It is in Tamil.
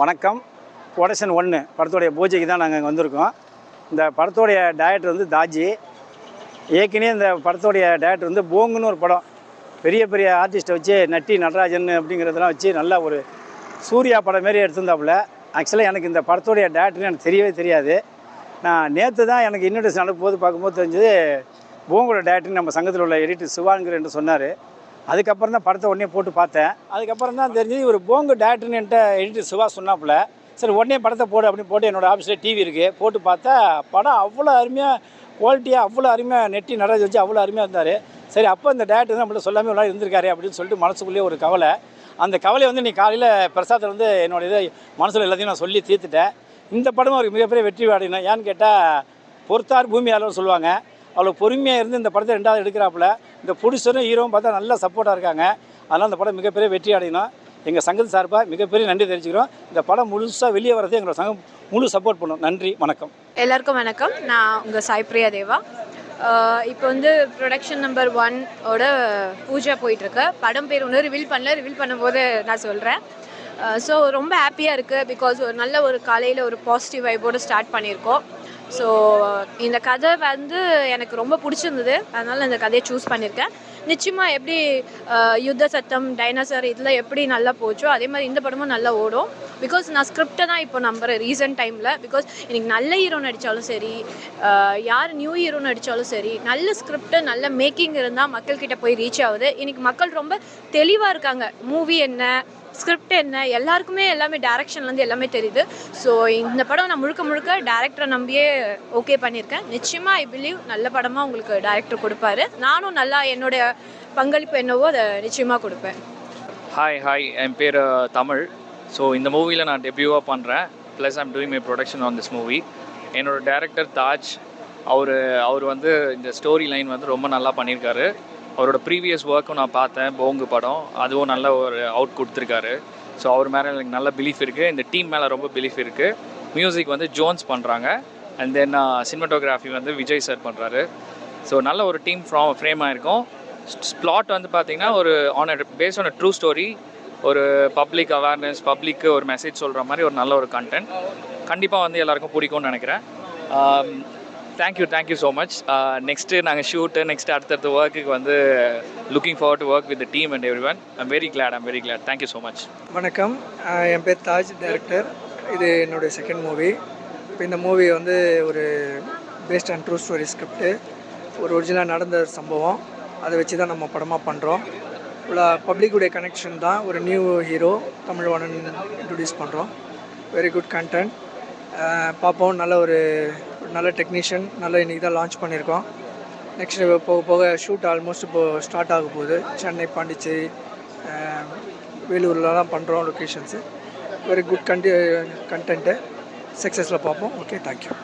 வணக்கம். ப்ரொடக்ஷன் ஒன்று படத்துடைய பூஜைக்கு தான் நாங்கள் இங்கே வந்திருக்கோம். இந்த படத்துடைய டேரக்டர் வந்து தாஜி. ஏற்கனவே இந்த படத்துடைய டேரக்டர் வந்து போங்குன்னு ஒரு படம். பெரிய பெரிய ஆர்டிஸ்ட்டை வச்சு நட்டி நடராஜன் அப்படிங்கிறதெல்லாம் வச்சு நல்ல ஒரு சூர்யா படம் மாரி எடுத்திருந்தாப்புல. ஆக்சுவலாக எனக்கு இந்த படத்துடைய டேரக்டர்னு எனக்கு தெரியவே தெரியாது. நான் நேற்று தான் எனக்கு இன்விடேஷன் அனுப்பும்போது பார்க்கும்போது தெரிஞ்சது பூங்கோட டேரக்டர் நம்ம சங்கத்தில் உள்ள எடிட்டர் சிவானுங்கிற என்று சொன்னார். அதுக்கப்புறம் தான் படத்தை உடனே போட்டு பார்த்தேன். அதுக்கப்புறம் தான் தெரிஞ்சது ஒரு போங்கு டேரக்டர்னு என்கிட்ட எடிட்டர் சிவா சொன்னாப்புல சரி உடனே படத்தை போடு அப்படின்னு போட்டு என்னோடய ஆஃபீஸில் டிவி இருக்குது போட்டு பார்த்தா படம் அவ்வளோ அருமையாக குவாலிட்டியாக அவ்வளோ அருமையாக நெட்டி நடராஜ் வச்சு அவ்வளோ அருமையாக இருந்தார். சரி அப்போ இந்த டேரக்டர் நம்மள்ட்ட சொல்லாமல் இவ்வளோ இருந்திருக்காரு அப்படின்னு சொல்லிட்டு மனசுக்குள்ளேயே ஒரு கவலை. அந்த கவலையை வந்து நீ காலையில் பிரசாத்தில் வந்து என்னோட இதை மனசில் எல்லாத்தையும் நான் சொல்லி தீர்த்துட்டேன். இந்த படமும் அவருக்கு மிகப்பெரிய வெற்றி அடையணும் ஏன்னு கேட்டால் பொறுத்தார் பூமி அளவு சொல்லுவாங்க. அவ்வளோ பொறுமையாக இருந்து இந்த படத்தை ரெண்டாவது எடுக்கிறாப்புல. இந்த புடிசரும் ஹீரோவும் பார்த்தா நல்ல சப்போர்ட்டாக இருக்காங்க. அதனால் இந்த படம் மிகப்பெரிய வெற்றி அடையணும். எங்கள் சங்கத்து சார்பாக மிகப்பெரிய நன்றி தெரிவிச்சுக்கிறோம். இந்த படம் முழுசாக வெளியே வரது எங்களோட சங்கம் முழு சப்போர்ட் பண்ணும். நன்றி வணக்கம். எல்லாருக்கும் வணக்கம். நான் உங்கள் சாய்ப்ரியா தேவா. இப்போ வந்து ப்ரொடக்ஷன் நம்பர் ஒன்னோட பூஜா போயிட்டுருக்கு. படம் பேர் ஒன்று ரிவீல் பண்ணல. ரிவீல் பண்ணும்போது நான் சொல்கிறேன் ஸோ ரொம்ப ஹாப்பியாக இருக்குது பிகாஸ் ஒரு நல்ல ஒரு காலையில் ஒரு பாசிட்டிவ் வைப்போடு ஸ்டார்ட் பண்ணியிருக்கோம். ஸோ இந்த கதை வந்து எனக்கு ரொம்ப பிடிச்சிருந்தது. அதனால் இந்த கதையை சூஸ் பண்ணியிருக்கேன். நிச்சயமாக எப்படி யுத்த சத்தம் டைனோசர் இதில் எப்படி நல்லா போச்சோ அதே மாதிரி இந்த படமும் நல்லா ஓடும். பிகாஸ் நான் ஸ்கிரிப்டை தான் இப்போ நம்புகிறேன் ரீசன்ட் டைமில் பிகாஸ் எனக்கு நல்ல ஹீரோ நடித்தாலும் சரி யார் நியூ ஹீரோ நடித்தாலும் சரி நல்ல ஸ்கிரிப்டு நல்ல மேக்கிங் இருந்தால் மக்கள்கிட்ட போய் ரீச் ஆகுது. இன்னைக்கு மக்கள் ரொம்ப தெளிவாக இருக்காங்க. மூவி என்ன ஸ்கிரிப்ட் என்ன எல்லாருக்குமே எல்லாமே டேரக்ஷன்லேருந்து எல்லாமே தெரியுது. ஸோ இந்த படம் நான் முழுக்க முழுக்க டேரக்டரை நம்பியே ஓகே பண்ணியிருக்கேன். நிச்சயமாக ஐ பிலீவ் நல்ல படமாக உங்களுக்கு டேரக்டர் கொடுப்பாரு. நானும் நல்லா என்னுடைய பங்களிப்பு என்னவோ அதை நிச்சயமாக கொடுப்பேன். ஹாய் ஹாய் என் பேர் தமிழ். ஸோ இந்த மூவியில் நான் டெபியூவாக பண்ணுறேன் plus I'm doing my production on this movie என்னோடய டேரக்டர் தாஜ். அவர் அவர் வந்து இந்த ஸ்டோரி லைன் வந்து ரொம்ப நல்லா பண்ணியிருக்காரு. அவரோட ப்ரீவியஸ் ஒர்க்கும் நான் பார்த்தேன் போங்கு படம். அதுவும் நல்ல ஒரு அவுட் கொடுத்துருக்காரு. ஸோ அவர் மேலே எனக்கு நல்ல பிலீஃப் இருக்குது இந்த டீம் மேலே ரொம்ப பிலீஃப் இருக்குது மியூசிக் வந்து ஜோன்ஸ் பண்ணுறாங்க அண்ட் தென் சினிமட்டோகிராஃபி வந்து விஜய் சார் பண்ணுறாரு ஸோ நல்ல ஒரு டீம் ஃப்ரா ஃப்ரேம் ஆயிருக்கும். ஸ்ப்ளாட் வந்து பார்த்திங்கன்னா ஒரு on base on a true story ஒரு பப்ளிக் அவேர்னஸ் பப்ளிக்கு ஒரு மெசேஜ் சொல்கிற மாதிரி ஒரு நல்ல ஒரு கண்டென்ட் கண்டிப்பாக வந்து எல்லாருக்கும் பிடிக்கும்னு நினைக்கிறேன். Thank you thank you so much next நாங்கள் ஷூட்டு நெக்ஸ்ட் அடுத்தடுத்த ஒர்க்குக்கு வந்து looking forward to work with team and everyone I'm very glad I'm very glad thank you so much வணக்கம். என் பேர் தாஜ் டேரக்டர் இது என்னுடைய செகண்ட் மூவி இப்போ இந்த மூவி வந்து ஒரு based and true story script ஒரு ஒரிஜினலாக நடந்த சம்பவம். அதை வச்சு தான் நம்ம படமாக பண்ணுறோம் உள்ள பப்ளிக்குடைய கனெக்ஷன் தான் ஒரு new hero Tamil Vanan introduce பண்ணுறோம் வெரி குட் கண்டென்ட் பார்ப்போம். நல்ல ஒரு நல்ல டெக்னீஷியன் நல்ல இன்றைக்கி தான் லான்ச் பண்ணியிருக்கோம். நெக்ஸ்ட் போக போக ஷூட் ஆல்மோஸ்ட் இப்போது ஸ்டார்ட் ஆக போகுது. சென்னை பாண்டிச்சேரி வேலூர்லலாம் பண்ணுறோம் லொக்கேஷன்ஸு வெரி குட் கண்டி கண்டென்ட்டு சக்ஸஸில் பார்ப்போம். Okay thank you